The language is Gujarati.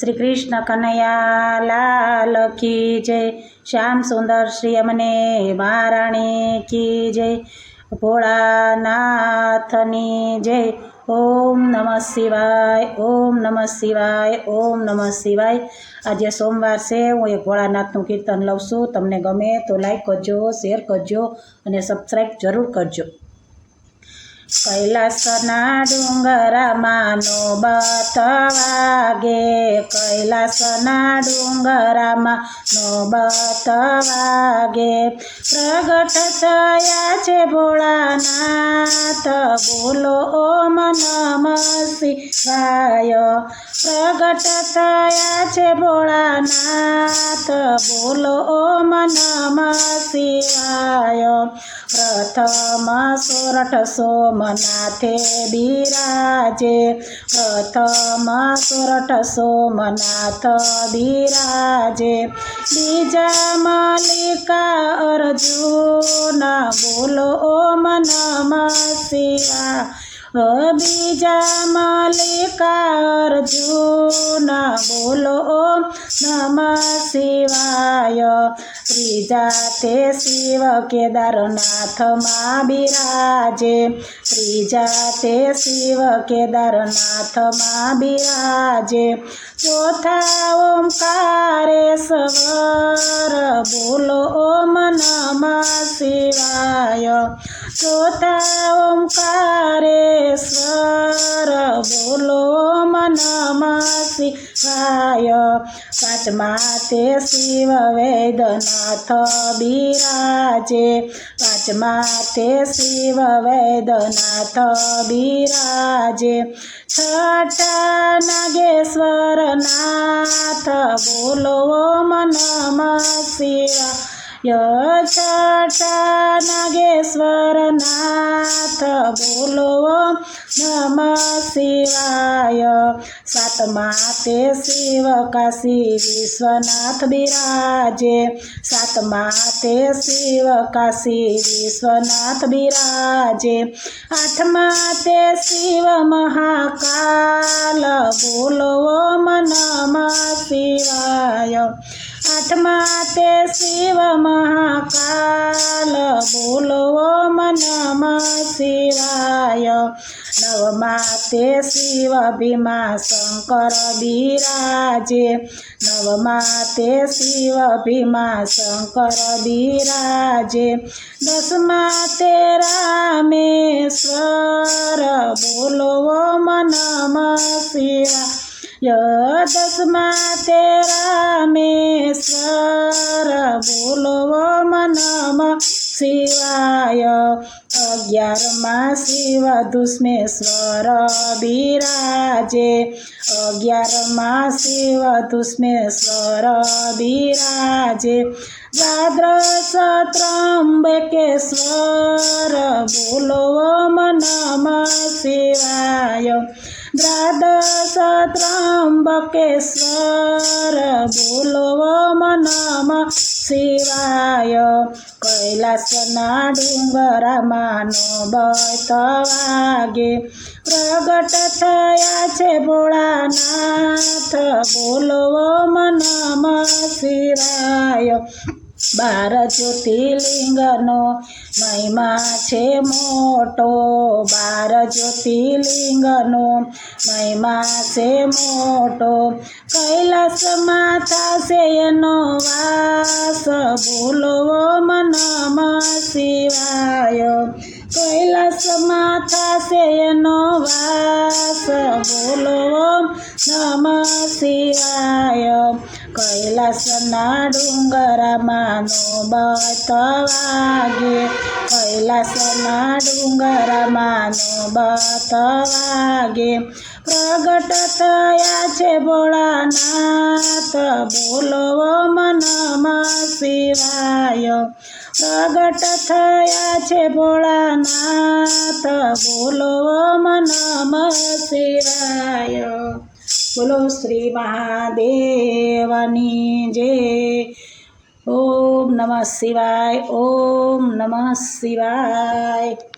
શ્રી કૃષ્ણ કનૈયા લાલ કી જય. શ્યામ સુંદર શ્રી અમને મહારાણી કી જય. ભોળાનાથની જય. ઓમ નમઃ શિવાય, ઓમ નમઃ શિવાય, ઓમ નમઃ શિવાય. આજે સોમવાર છે, હું એક ભોળાનાથનું કીર્તન લઉં છું. તમને ગમે તો લાઈક કરજો શેર કરજો અને સબસ્ક્રાઈબ જરૂર કરજો. કૈલાસના ડુંગરામાંનો બત વાગે. કૈલાસના ડુંગરામાં નો બત વાગે પ્રગટ થયા છે ભોળાનાથ, બોલો ઓમ નમ શિવાય પ્રગટ થયા છે ભોળાનાથ, બોલો ઓમ નમ શિવાય પ્રથમ સોરઠ સોમનાથે બિરાજે, પ્રથમ સોરઠ સોમનાથ બિરાજે. બીજા મલિકા અર્જુન, બોલો ઓમ નમ શિવા બીજા મલિકા અર્જુન બોલો ઓમ નમ શિવાય ત્રીજા તે શિવ કેદારનાથમાં બિરાજે ત્રીજા તે શિવ કેદારનાથમાં બિરાજે ચોથા ઓમકારેશ્વર બોલો ઓમ નમ શિવાય ચોથા ઓમકારેશ્વર શિવાય પાંચમા તે શિવ વેદનાથ બિરાજે. પાંચમા તે શિવ વેદનાથ બિરાજે. છઠા નાગેશ્વર નાથ બોલો ઓમ નમ શિવાય છઠા નાગેશ્વર નાથ બોલો, નમ શિવાય. સાતમા તે શિવ કાશી વિશ્વનાથ બિરાજે. સાતમા તે શિવ કાશી વિશ્વનાથ બિરાજે. આઠમા તે શિવ મહાકાલ બોલો, નમ શિવાય. આઠમા તે શિવ મહાકાલ બોલવો મનમ નમ શિવાય. નવમા તે શિવ ભીમા શંકર બિરાજે. નવમા શિવ ભીમા શંકર બિરાજે. દસમા રામેશ્વર શિવાય તેરા તે રામેશ્વર બોલો ઓમ નમ શિવાય અગિયારમાં શિવ દુષ્મેશ્વર બિરાજે અગિયારમાં શિવ દુષ્મેશ્વર બિરાજે દ્વાદશ ત્રંબકેશ્વર બોલો ઓમ શિવાય દ્વાદશ ત્રંબકેશ્વર બોલો ઓમ નમ શિવાય કૈલાસના ડુંગરામાં નો બત વાગે પ્રગટ થયા છે ભોળાનાથ બોલો ઓમ નમ શિવાય બાર જ્યોતિર્લિંગનો મહિમા છે મોટો, બાર જ્યોતિર્લિંગનો મહિમા છે મોટો, કૈલાસમાં થશે એનો વાસ બોલો ઓમ નમ શિવાય. કૈલાસમાં થશે એનો વાસ બોલો નમ શિવાય. કૈલાસના ડુંગરામાં નો બત વાગે કૈલાસના ડુંગરામાં નો બત વાગે પ્રગટ થયા છે ભોળાનાથ બોલો ઓમ નમ શિવાય. પ્રગટ થયા છે ભોળાનાથ બોલો ઓમ નમ શિવાય. બોલો શ્રી મહાદેવની જય ઓમ નમઃ શિવાય ઓમ નમઃ શિવાય.